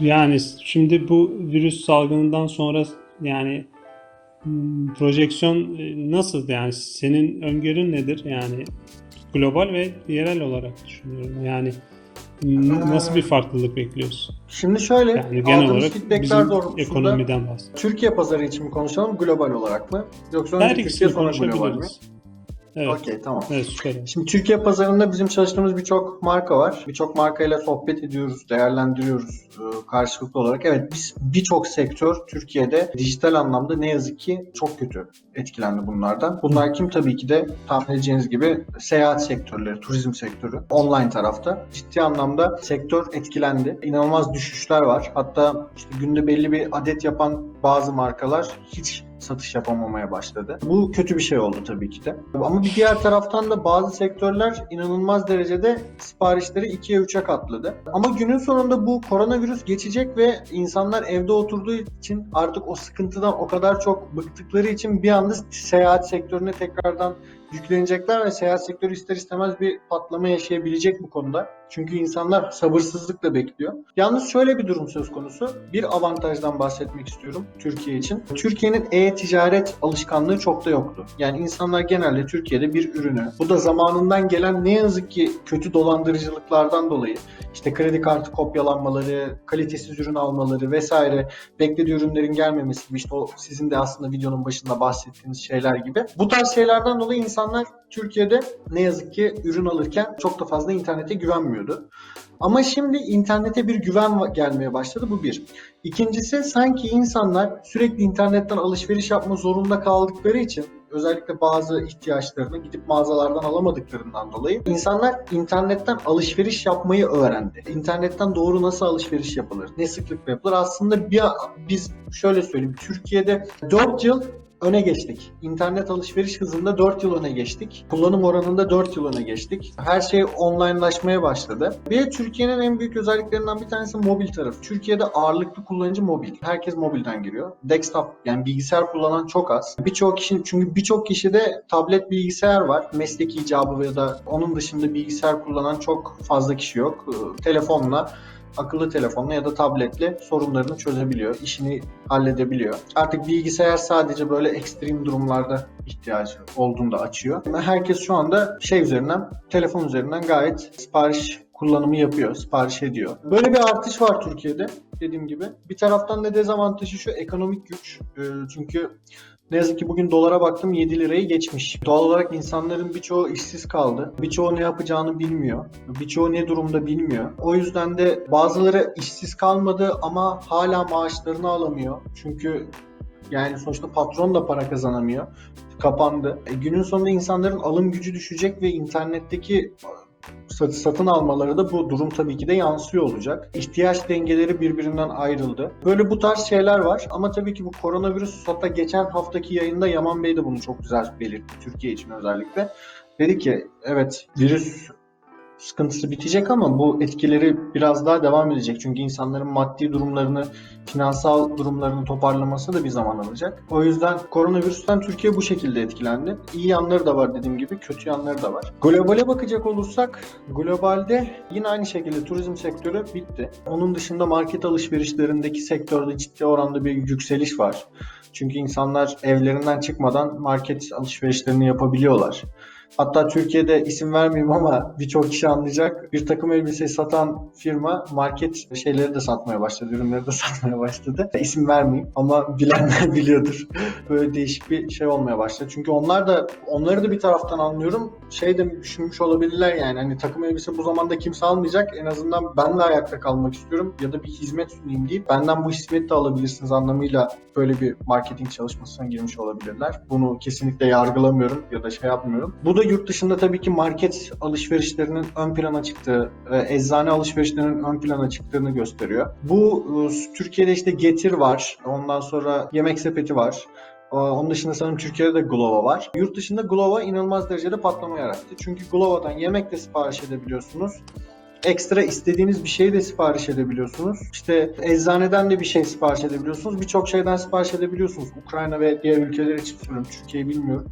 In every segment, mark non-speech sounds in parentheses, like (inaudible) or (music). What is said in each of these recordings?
Yani şimdi bu virüs salgınından sonra yani hmm, projeksiyon e, nasıl yani senin öngörün nedir? Yani global ve yerel olarak düşünüyorum. Yani nasıl bir farklılık bekliyorsun? Şimdi şöyle, Yani genel olarak bizim ekonomiden bahsediyorum. Türkiye pazarı için mi konuşalım, global olarak mı? Yoksa Her Türkiye sonra global mi? Evet. Okey, tamam. Evet süper. Şimdi Türkiye pazarında bizim çalıştığımız birçok marka var. Birçok markayla sohbet ediyoruz, değerlendiriyoruz e, karşılıklı olarak. Evet biz birçok sektör Türkiye'de dijital anlamda ne yazık ki çok kötü etkilendi bunlardan. Bunlar kim? Tabii ki de tahmin edeceğiniz gibi seyahat sektörleri, turizm sektörü, online tarafta. Ciddi anlamda sektör etkilendi. İnanılmaz düşüşler var. Hatta işte günde belli bir adet yapan bazı markalar hiç satış yapamamaya başladı. Bu kötü bir şey oldu tabii ki de. Ama bir diğer taraftan da bazı sektörler inanılmaz derecede siparişleri 2'ye 3'e katladı. Ama günün sonunda bu koronavirüs geçecek ve insanlar evde oturduğu için artık o sıkıntıdan o kadar çok bıktıkları için bir anda seyahat sektörüne tekrardan yüklenecekler ve seyahat sektörü ister istemez bir patlama yaşayabilecek bu konuda. Çünkü insanlar sabırsızlıkla bekliyor. Yalnız şöyle bir durum söz konusu. Bir avantajdan bahsetmek istiyorum Türkiye için. Türkiye'nin e-ticaret alışkanlığı çok da yoktu. Yani insanlar genelde Türkiye'de bir ürünü, bu da zamanından gelen ne yazık ki kötü dolandırıcılıklardan dolayı işte kredi kartı kopyalanmaları, kalitesiz ürün almaları vesaire, beklediği ürünlerin gelmemesi gibi işte o sizin de aslında videonun başında bahsettiğiniz şeyler gibi. Bu tarz şeylerden dolayı insanlar Türkiye'de ne yazık ki ürün alırken çok da fazla internete güvenmiyordu. Ama şimdi internete bir güven gelmeye başladı bu bir. İkincisi sanki insanlar sürekli internetten alışveriş yapma zorunda kaldıkları için özellikle bazı ihtiyaçlarını gidip mağazalardan alamadıklarından dolayı insanlar internetten alışveriş yapmayı öğrendi. İnternetten doğru nasıl alışveriş yapılır, ne sıklıkla yapılır. Aslında bir, biz şöyle söyleyeyim Türkiye'de 4 yıl öne geçtik. İnternet alışveriş hızında 4 yıl öne geçtik. Kullanım oranında 4 yıl öne geçtik. Her şey onlinelaşmaya başladı. De Türkiye'nin en büyük özelliklerinden bir tanesi mobil tarafı. Türkiye'de ağırlıklı kullanıcı mobil. Herkes mobilden giriyor. Desktop yani bilgisayar kullanan çok az. Birçok kişi çünkü birçok kişide tablet bilgisayar var. Mesleki icabı ya da onun dışında bilgisayar kullanan çok fazla kişi yok. Ee, Telefonla akıllı telefonla ya da tabletle sorunlarını çözebiliyor, işini halledebiliyor. Artık bilgisayar sadece böyle ekstrem durumlarda ihtiyacı olduğunda açıyor. Herkes şu anda şey üzerinden, telefon üzerinden gayet sipariş kullanımı yapıyor, sipariş ediyor. Böyle bir artış var Türkiye'de dediğim gibi. Bir taraftan da dezavantajı şu ekonomik güç. Ee, Çünkü ne yazık ki bugün dolara baktım 7 lirayı geçmiş. Doğal olarak insanların birçoğu işsiz kaldı. Birçoğu ne yapacağını bilmiyor. Birçoğu ne durumda bilmiyor. O yüzden de bazıları işsiz kalmadı ama hala maaşlarını alamıyor. Çünkü yani sonuçta patron da para kazanamıyor. Kapandı. E, günün sonunda insanların alım gücü düşecek ve internetteki satın almaları da bu durum tabii ki de yansıyor olacak. İhtiyaç dengeleri birbirinden ayrıldı. Böyle bu tarz şeyler var ama tabii ki bu koronavirüs hatta geçen haftaki yayında Yaman Bey de bunu çok güzel belirtti Türkiye için özellikle. Dedi ki evet virüs sıkıntısı bitecek ama bu etkileri biraz daha devam edecek. Çünkü insanların maddi durumlarını, finansal durumlarını toparlaması da bir zaman alacak. O yüzden koronavirüsten Türkiye bu şekilde etkilendi. İyi yanları da var dediğim gibi, kötü yanları da var. Globale bakacak olursak, globalde yine aynı şekilde turizm sektörü bitti. Onun dışında market alışverişlerindeki sektörde ciddi oranda bir yükseliş var. Çünkü insanlar evlerinden çıkmadan market alışverişlerini yapabiliyorlar. Hatta Türkiye'de isim vermeyeyim ama birçok kişi anlayacak. Bir takım elbise satan firma market şeyleri de satmaya başladı. Ürünleri de (laughs) satmaya başladı. İsim vermeyeyim ama bilenler (laughs) biliyordur. Böyle değişik bir şey olmaya başladı. Çünkü onlar da onları da bir taraftan anlıyorum. Şey de düşünmüş olabilirler yani. Hani takım elbise bu zamanda kimse almayacak. En azından ben de ayakta kalmak istiyorum. Ya da bir hizmet sunayım deyip benden bu hizmeti de alabilirsiniz anlamıyla böyle bir marketing çalışmasına girmiş olabilirler. Bunu kesinlikle yargılamıyorum ya da şey yapmıyorum. Bu da yurt dışında tabii ki market alışverişlerinin ön plana çıktığı, e, eczane alışverişlerinin ön plana çıktığını gösteriyor. Bu e, Türkiye'de işte Getir var. Ondan sonra Yemek Sepeti var. Ee, Onun dışında sanırım Türkiye'de de Glova var. Yurt dışında Glova inanılmaz derecede patlama yarattı. Çünkü Glova'dan yemek de sipariş edebiliyorsunuz. Ekstra istediğiniz bir şeyi de sipariş edebiliyorsunuz. İşte eczaneden de bir şey sipariş edebiliyorsunuz. Birçok şeyden sipariş edebiliyorsunuz. Ukrayna ve diğer ülkeler için söylüyorum. Türkiye'yi bilmiyorum.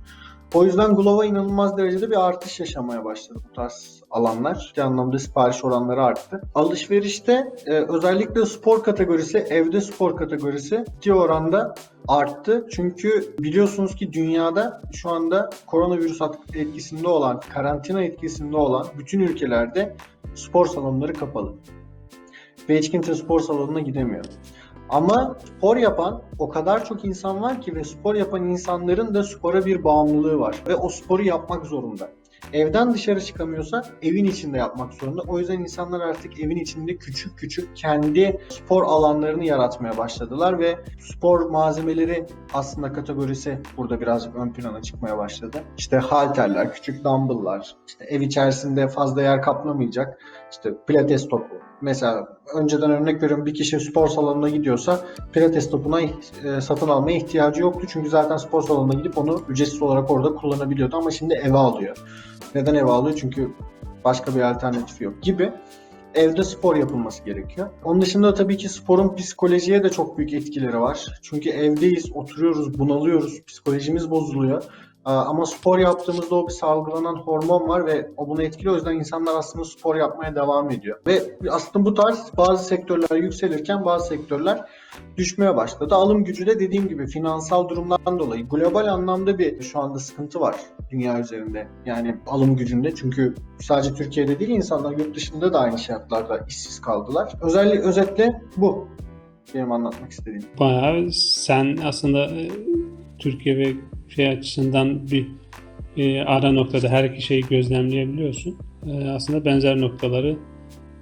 O yüzden Glovo inanılmaz derecede bir artış yaşamaya başladı bu tarz alanlar. Ciddi anlamda sipariş oranları arttı. Alışverişte e, özellikle spor kategorisi, evde spor kategorisi ciddi oranda arttı. Çünkü biliyorsunuz ki dünyada şu anda koronavirüs etkisinde olan, karantina etkisinde olan bütün ülkelerde spor salonları kapalı. Ve hiç kimse spor salonuna gidemiyor. Ama spor yapan o kadar çok insan var ki ve spor yapan insanların da spora bir bağımlılığı var. Ve o sporu yapmak zorunda. Evden dışarı çıkamıyorsa evin içinde yapmak zorunda. O yüzden insanlar artık evin içinde küçük küçük kendi spor alanlarını yaratmaya başladılar ve spor malzemeleri aslında kategorisi burada birazcık ön plana çıkmaya başladı. İşte halterler, küçük dumbbell'lar, işte ev içerisinde fazla yer kaplamayacak, işte pilates topu. Mesela önceden örnek veriyorum bir kişi spor salonuna gidiyorsa pilates topuna e, satın almaya ihtiyacı yoktu. Çünkü zaten spor salonuna gidip onu ücretsiz olarak orada kullanabiliyordu ama şimdi eve alıyor. Neden eve alıyor? Çünkü başka bir alternatifi yok gibi evde spor yapılması gerekiyor. Onun dışında tabii ki sporun psikolojiye de çok büyük etkileri var. Çünkü evdeyiz, oturuyoruz, bunalıyoruz, psikolojimiz bozuluyor. Aa, Ama spor yaptığımızda o bir salgılanan hormon var ve o bunu etkiliyor. O yüzden insanlar aslında spor yapmaya devam ediyor. Ve aslında bu tarz bazı sektörler yükselirken bazı sektörler düşmeye başladı. Alım gücü de dediğim gibi finansal durumdan dolayı global anlamda bir şu anda sıkıntı var dünya üzerinde. Yani alım gücünde çünkü sadece Türkiye'de değil insanlar yurt dışında da aynı şartlarda işsiz kaldılar. Özellikle özetle bu benim anlatmak istediğim. Bayağı sen aslında e, Türkiye ve şey açısından bir e, ara noktada her iki şeyi gözlemleyebiliyorsun. E, aslında benzer noktaları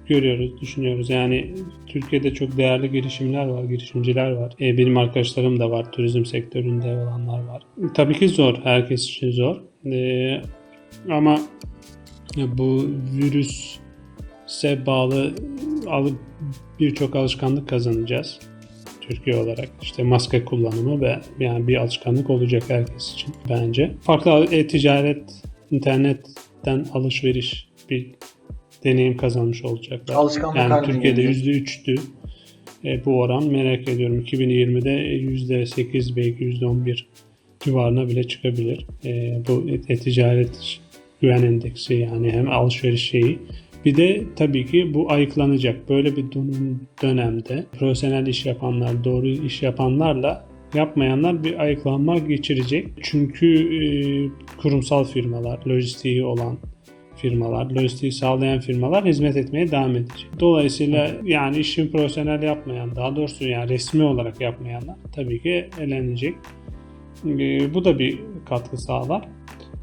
görüyoruz, düşünüyoruz. Yani Türkiye'de çok değerli girişimler var, girişimciler var. E, benim arkadaşlarım da var, turizm sektöründe olanlar var. Tabii ki zor, herkes için zor. E, ama bu virüse bağlı alıp birçok alışkanlık kazanacağız. Türkiye olarak işte maske kullanımı ve yani bir alışkanlık olacak herkes için bence. Farklı e-ticaret, internetten alışveriş bir deneyim kazanmış olacaklar. Alışkanlık yani Türkiye'de gelecek. %3'tü e, bu oran merak ediyorum 2020'de %8 belki %11 civarına bile çıkabilir. E, bu e-ticaret güven endeksi yani hem alışveriş şeyi bir de tabii ki bu ayıklanacak. Böyle bir dön- dönemde profesyonel iş yapanlar, doğru iş yapanlarla yapmayanlar bir ayıklanma geçirecek. Çünkü e, kurumsal firmalar, lojistiği olan firmalar, lojistiği sağlayan firmalar hizmet etmeye devam edecek. Dolayısıyla yani işini profesyonel yapmayan, daha doğrusu yani resmi olarak yapmayanlar tabii ki elenecek. E, bu da bir katkı sağlar.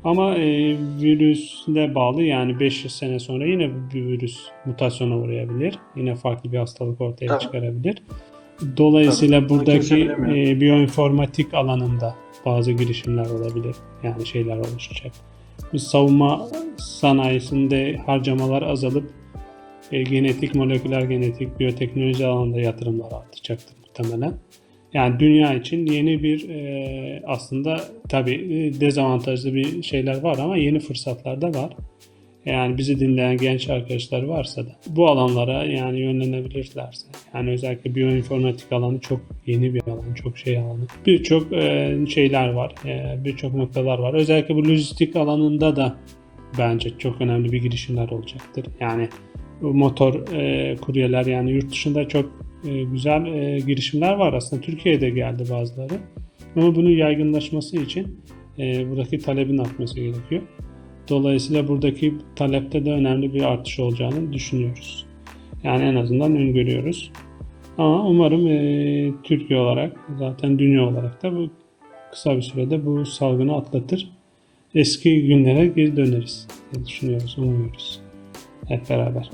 Ama e, virüsle bağlı yani 500 sene sonra yine bir virüs mutasyona uğrayabilir. Yine farklı bir hastalık ortaya Tabii. çıkarabilir. Dolayısıyla Tabii, buradaki e, biyoinformatik alanında bazı girişimler olabilir. Yani şeyler oluşacak. Savunma sanayisinde harcamalar azalıp e, genetik, moleküler genetik, biyoteknoloji alanında yatırımlar artacaktır muhtemelen. Yani dünya için yeni bir e, aslında tabii e, dezavantajlı bir şeyler var ama yeni fırsatlar da var. Yani bizi dinleyen genç arkadaşlar varsa da bu alanlara yani yönlenebilirlerse yani özellikle biyoinformatik alanı çok yeni bir alan, çok şey alanı. Birçok e, şeyler var, e, birçok noktalar var. Özellikle bu lojistik alanında da bence çok önemli bir girişimler olacaktır. Yani motor e, kuryeler yani yurt dışında çok güzel e, girişimler var aslında. Türkiye'de geldi bazıları. Ama bunun yaygınlaşması için e, buradaki talebin artması gerekiyor. Dolayısıyla buradaki talepte de önemli bir artış olacağını düşünüyoruz. Yani en azından öngörüyoruz. Ama umarım e, Türkiye olarak zaten dünya olarak da bu kısa bir sürede bu salgını atlatır. Eski günlere geri döneriz diye düşünüyoruz, umuyoruz. Hep beraber.